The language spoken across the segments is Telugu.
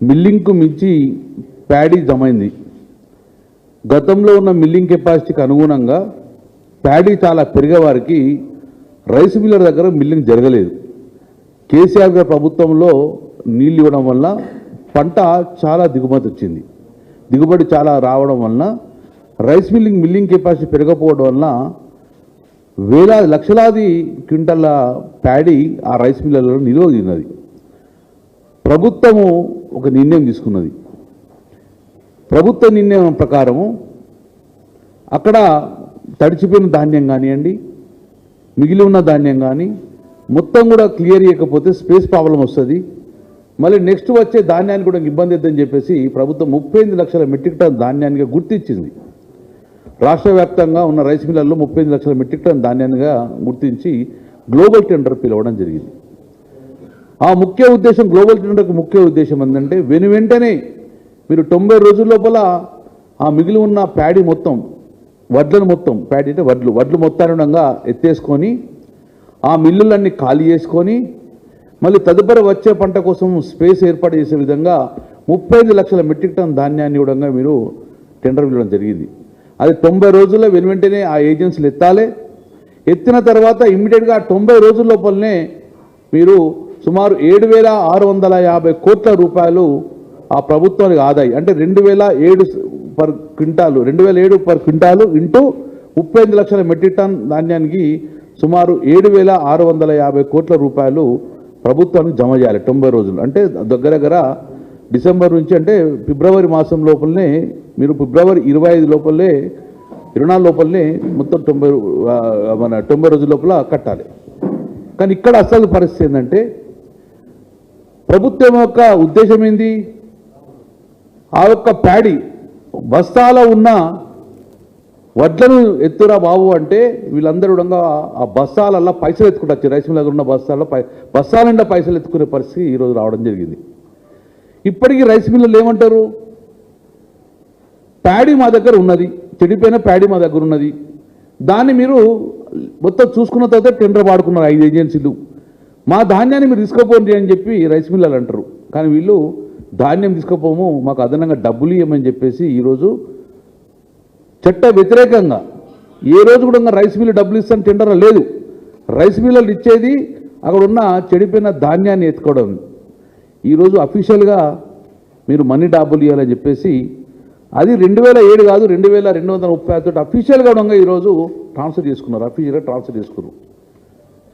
మిల్లింగ్కు మించి ప్యాడీ జమైంది. గతంలో ఉన్న మిల్లింగ్ కెపాసిటీకి అనుగుణంగా ప్యాడీ చాలా పెరిగేవారికి రైస్ మిల్లర్ దగ్గర మిల్లింగ్ జరగలేదు. కేసీఆర్ గారి ప్రభుత్వంలో నీళ్ళు ఇవ్వడం వల్ల పంట చాలా దిగుమతి వచ్చింది. దిగుబడి చాలా రావడం వలన రైస్ మిల్లింగ్ మిల్లింగ్ కెపాసిటీ పెరగకపోవడం వలన వేలాది లక్షలాది క్వింటల్ల ప్యాడీ ఆ రైస్ మిల్లర్లలో నిలువ తిన్నది. ప్రభుత్వము ఒక నిర్ణయం తీసుకున్నది. ప్రభుత్వ నిర్ణయం ప్రకారము అక్కడ తడిచిపోయిన ధాన్యం కానివ్వండి మిగిలి ఉన్న ధాన్యం కానీ మొత్తం కూడా క్లియర్ చేయకపోతే స్పేస్ ప్రాబ్లం వస్తుంది. మళ్ళీ నెక్స్ట్ వచ్చే ధాన్యాన్ని కూడా ఇబ్బంది అవుతుందని చెప్పేసి ప్రభుత్వం ముప్పై ఎనిమిది లక్షల మెట్రిక్ టన్ ధాన్యానికి గుర్తించింది. రాష్ట్ర వ్యాప్తంగా ఉన్న రైస్ మిల్లర్లో ముప్పై ఎనిమిది లక్షల మెట్రిక్ టన్ ధాన్యాన్నిగా గుర్తించి గ్లోబల్ టెండర్ పిలవడం జరిగింది. ఆ ముఖ్య ఉద్దేశం గ్లోబల్ టెండర్కి ముఖ్య ఉద్దేశం ఏంటంటే వెను వెంటనే మీరు తొంభై రోజుల లోపల ఆ మిగిలి ఉన్న ప్యాడీ మొత్తం వడ్లను మొత్తం ప్యాడీ అంటే వడ్లు వడ్లు మొత్తానుడంగా ఎత్తేసుకొని ఆ మిల్లులన్నీ ఖాళీ చేసుకొని మళ్ళీ తదుపరి వచ్చే పంట కోసం స్పేస్ ఏర్పాటు చేసే విధంగా ముప్పై ఐదు లక్షల మెట్రిక్ టన్ ధాన్యాన్ని ఇవ్వడంగా మీరు టెండర్ ఇవ్వడం జరిగింది. అది తొంభై రోజుల్లో వెను వెంటనే ఆ ఏజెన్సీలు ఎత్తాలి. ఎత్తిన తర్వాత ఇమ్మీడియట్గా తొంభై రోజుల లోపలనే మీరు సుమారు ఏడు వేల ఆరు వందల యాభై కోట్ల రూపాయలు ఆ ప్రభుత్వానికి ఆదాయి. అంటే రెండు వేల ఏడు పర్ క్వింటాలు రెండు వేల ఏడు పర్ క్వింటాలు ఇంటూ ముప్పై ఎనిమిది లక్షల మెట్రిక్ టన్ ధాన్యానికి సుమారు ఏడు వేల ఆరు వందల యాభై కోట్ల రూపాయలు ప్రభుత్వానికి జమ చేయాలి తొంభై రోజులు. అంటే దగ్గర దగ్గర డిసెంబర్ నుంచి అంటే ఫిబ్రవరి మాసం లోపలనే మీరు ఫిబ్రవరి ఇరవై ఐదు లోపలనే ఇరవై నాలుగు లోపలనే మొత్తం తొంభై మన తొంభై రోజుల లోపల కట్టాలి. కానీ ఇక్కడ అసలు పరిస్థితి ఏంటంటే ప్రభుత్వం యొక్క ఉద్దేశం ఏంది? ఆ యొక్క ప్యాడీ బస్తాలో ఉన్న వడ్లను ఎత్తురా బాబు అంటే వీళ్ళందరూ కూడా ఆ బస్తాలల్లో పైసలు ఎత్తుకుంటారు. రైస్ దగ్గర ఉన్న బస్తాల్లో పై బస్తాల నిండా పైసలు ఎత్తుకునే పరిస్థితి ఈరోజు రావడం జరిగింది. ఇప్పటికీ రైస్ మిల్లులు ఏమంటారు? ప్యాడీ మా దగ్గర ఉన్నది. చెడిపోయిన ప్యాడీ మా దగ్గర ఉన్నది. దాన్ని మీరు మొత్తం చూసుకున్న తర్వాత టెండర్ వాడుకున్నారు ఐదు ఏజెన్సీలు. మా ధాన్యాన్ని మీరు తీసుకోపోండి అని చెప్పి రైస్ మిల్లలు అంటారు. కానీ వీళ్ళు ధాన్యం తీసుకోపోము మాకు అదనంగా డబ్బులు ఇవ్వమని చెప్పేసి ఈరోజు చట్ట వ్యతిరేకంగా ఏ రోజు కూడా రైస్ మిల్లు డబ్బులు ఇస్తాను తింటారా లేదు. రైస్ మిల్లలు ఇచ్చేది అక్కడ ఉన్న చెడిపోయిన ధాన్యాన్ని ఎత్తుకోవడం. ఈరోజు అఫీషియల్గా మీరు మనీ డబ్బులు ఇవ్వాలని చెప్పేసి అది రెండు వేల ఏడు కాదు రెండు వేల రెండు వందల ముప్పై ఐదు తోటి అఫీషియల్గా ఉండగా ఈరోజు ట్రాన్స్ఫర్ చేసుకున్నారు. అఫీషియల్గా ట్రాన్స్ఫర్ చేసుకున్నారు.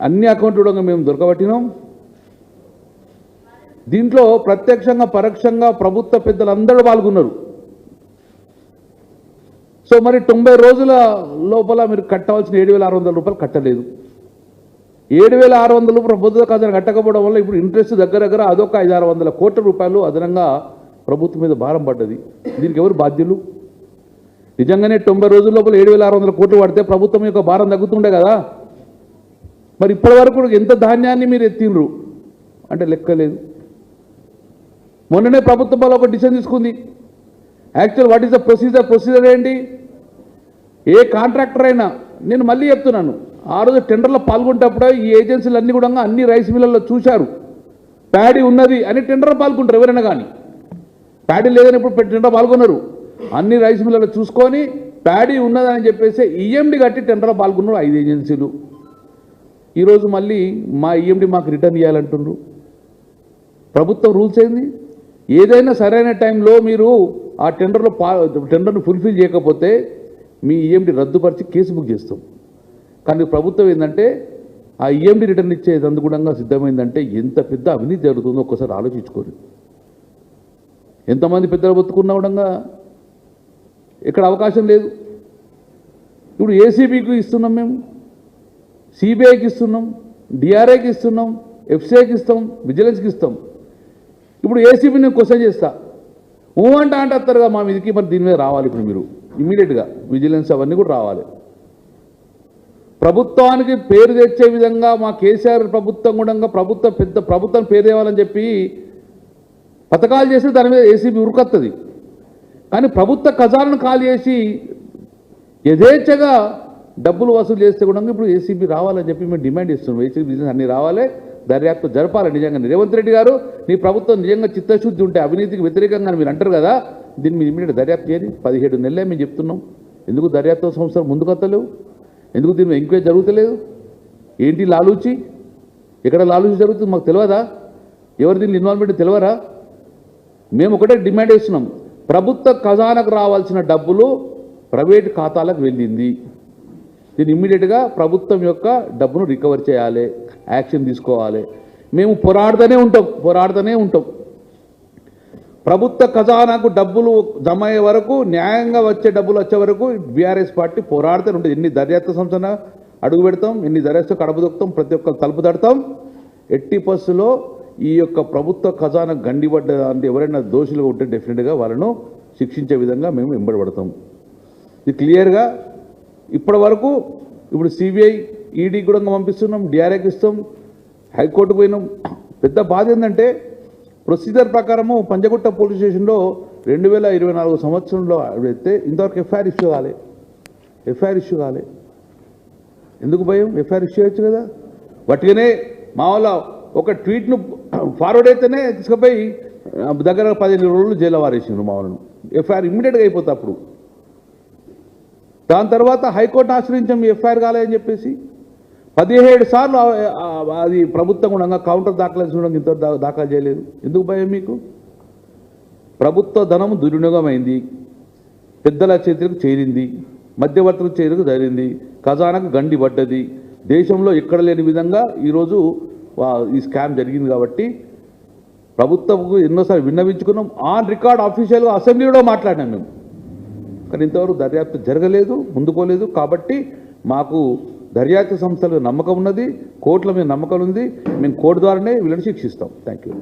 అన్ని అకౌంట్లు కూడా మేము దొరకబట్టినాం. దీంట్లో ప్రత్యక్షంగా పరోక్షంగా ప్రభుత్వ పెద్దలందరూ పాల్గొన్నారు. సో మరి తొంభై రోజుల లోపల మీరు కట్టవలసిన ఏడు వేల ఆరు వందల రూపాయలు కట్టలేదు. ఏడు వేల ఆరు వందలు ప్రభుత్వ ఖజానా కట్టకపోవడం వల్ల ఇప్పుడు ఇంట్రెస్ట్ దగ్గర దగ్గర అదొక ఐదు ఆరు వందల కోట్ల రూపాయలు అదనంగా ప్రభుత్వం మీద భారం పడ్డది. దీనికి ఎవరు బాధ్యులు? నిజంగానే తొంభై రోజుల లోపల ఏడు వేల ఆరు వందల కోట్లు పడితే ప్రభుత్వం యొక్క భారం తగ్గుతుండే కదా. మరి ఇప్పటి వరకు ఎంత ధాన్యాన్ని మీరు ఎత్తిండ్రు? అంటే లెక్కలేదు మొన్ననే ప్రభుత్వం వాళ్ళు ఒక డిసిషన్ తీసుకుంది. Actual what is the procedure procedure ఏంటి? ఏ కాంట్రాక్టర్ అయినా నేను మళ్ళీ చెప్తున్నాను ఆ రోజు టెండర్లో పాల్గొంటప్పుడే ఈ ఏజెన్సీలు అన్ని కూడా అన్ని రైస్ మిల్లల్లో చూశారు. ప్యాడీ ఉన్నది అని టెండర్ పాల్గొంటారు ఎవరైనా కానీ. ప్యాడీ లేదని ఇప్పుడు టెండర్ పాల్గొన్నారు అన్ని రైస్ మిల్లలు చూసుకొని ప్యాడీ ఉన్నదని చెప్పేసి ఈఎండి కట్టి టెండర్ పాల్గొన్నారు ఐదు ఏజెన్సీలు ఈరోజు మళ్ళీ మా ఈఎండి మాకు రిటర్న్ ఇవ్వాలంటున్నారు ప్రభుత్వం రూల్స్ ఏంది? ఏదైనా సరైన టైంలో మీరు ఆ టెండర్లో పా టెండర్ను ఫుల్ఫిల్ చేయకపోతే మీ ఈఎండి రద్దుపరిచి కేసు బుక్ చేస్తాం. కానీ ప్రభుత్వం ఏంటంటే ఆ ఈఎండి రిటర్న్ ఇచ్చేది అనుగుణంగా సిద్ధమైందంటే ఎంత పెద్ద అవినీతి జరుగుతుందో ఒక్కసారి ఆలోచించుకోరు ఎంతమంది పెద్దలు బతుకున్నా కూడా ఇక్కడ అవకాశం లేదు. ఇప్పుడు ఏసీబీకి ఇస్తున్నాం మేము. సిబిఐకి ఇస్తున్నాం డిఆర్ఐకి ఇస్తున్నాం ఎఫ్సిఐకి ఇస్తాం విజిలెన్స్కి ఇస్తాం. ఇప్పుడు ఏసీబీ నేను క్వశ్చన్ చేస్తా. ఊ అంట అంటే కదా మా మీదకి మరి దీని మీద రావాలి ఇప్పుడు మీరు. ఇమీడియట్గా విజిలెన్స్ అవన్నీ కూడా రావాలి. ప్రభుత్వానికి పేరు తెచ్చే విధంగా మా కేసీఆర్ ప్రభుత్వం కూడా ప్రభుత్వ పెద్ద ప్రభుత్వం పేరు తేవాలని చెప్పి పథకాలు చేస్తే దాని మీద ఏసీబీ ఉరుకొస్తుంది కానీ ప్రభుత్వ ఖజానాను ఖాళీ చేసి యథేచ్ఛగా డబ్బులు వసూలు చేస్తే కూడా ఇప్పుడు ఏసీబీ రావాలని చెప్పి మేము డిమాండ్ ఇస్తున్నాం ఏసీబీ బిజినెస్ అన్ని రావాలి దర్యాప్తు జరపాలి. నిజంగా రేవంత్ రెడ్డి గారు నీ ప్రభుత్వం నిజంగా చిత్తశుద్ధి ఉంటే అవినీతికి వ్యతిరేకంగా మీరు అంటారు కదా దీన్ని మీరు ఇమీడియట్ దర్యాప్తు చేయాలి పదిహేడు నెలలే మేము చెప్తున్నాం. ఎందుకు దర్యాప్తు సంస్థలు ముందుకొత్తలేవు ఎందుకు దీని ఎంక్వైరీ జరుగుతలేదు? ఏంటి లాలూచి? ఎక్కడ లాలూచి జరుగుతుంది మాకు తెలియదా? ఎవరు దీన్ని ఇన్వాల్వ్మెంట్ తెలియరా మేము ఒకటే డిమాండ్ చేస్తున్నాం. ప్రభుత్వ ఖజానాకు రావాల్సిన డబ్బులు ప్రైవేట్ ఖాతాలకు వెళ్ళింది. దీన్ని ఇమ్మీడియట్గా ప్రభుత్వం యొక్క డబ్బును రికవర్ చేయాలి యాక్షన్ తీసుకోవాలి. మేము పోరాడుతూనే ఉంటాం పోరాడుతూనే ఉంటాం. ప్రభుత్వ ఖజానాకు డబ్బులు జమ అయ్యే వరకు న్యాయంగా వచ్చే డబ్బులు వచ్చే వరకు బీఆర్ఎస్ పార్టీ పోరాడుతూనే ఉంటుంది. ఎన్ని దర్యాప్తు సంస్థన అడుగు పెడతాం ఎన్ని దర్యాప్తు కడుపు దొక్కుతాం ప్రతి ఒక్కరు తలుపు తడతాం. ఎట్టి బస్సులో ఈ యొక్క ప్రభుత్వ ఖజానా గండిపడ్డ అంటే ఎవరైనా దోషులుగా ఉంటే డెఫినెట్గా వాళ్ళను శిక్షించే విధంగా మేము వెంబడబడతాం ఇది క్లియర్గా ఇప్పటి వరకు ఇప్పుడు సిబిఐ ఈడీ కూడా పంపిస్తున్నాం డిఆర్ఏకి ఇస్తాం హైకోర్టుకు పోయినాం. పెద్ద బాధ ఏంటంటే ప్రొసీజర్ ప్రకారము పంజగుట్ట పోలీస్ స్టేషన్లో రెండు వేల ఇరవై నాలుగు సంవత్సరంలో అయితే ఇంతవరకు ఎఫ్ఐఆర్ ఇష్యూ కాలే. ఎఫ్ఐఆర్ ఇష్యూ కాలే. ఎందుకు భయం? ఎఫ్ఐఆర్ ఇష్యూ చేయొచ్చు కదా. వాటికనే మా వాళ్ళ ఒక ట్వీట్ను ఫార్వర్డ్ అయితేనే తీసుకుపోయి దగ్గర పదిహేను రోజులు జైలు వారేసిండ్రు మా వాళ్ళను. ఎఫ్ఐఆర్ ఇమ్మీడియట్గా అయిపోతే అప్పుడు. దాని తర్వాత హైకోర్టు ఆశ్రయించాం మీ ఎఫ్ఐఆర్ కాలేదని చెప్పేసి. పదిహేడు సార్లు అది ప్రభుత్వం గుణంగా కౌంటర్ దాఖలు కూడా ఇంత దాఖలు చేయలేదు. ఎందుకు భయం మీకు? ప్రభుత్వ ధనం దుర్వినియోగమైంది. పెద్దల చేతులకు చేరింది. మధ్యవర్తుల చేతులకు చేరింది ఖజానాకు గండి పడ్డది. దేశంలో ఎక్కడ లేని విధంగా ఈరోజు ఈ స్కామ్ జరిగింది కాబట్టి ప్రభుత్వం ఎన్నోసార్లు విన్నవించుకున్నాం. ఆన్ రికార్డ్ ఆఫీషియల్గా అసెంబ్లీలో మాట్లాడినాం మేము. కానీ ఇంతవరకు దర్యాప్తు జరగలేదు ముందుకోలేదు. కాబట్టి మాకు దర్యాప్తు సంస్థలకు నమ్మకం ఉన్నది కోర్టుల మీద నమ్మకం ఉంది. మేము కోర్టు ద్వారానే వీళ్ళని శిక్షిస్తాం. Thank you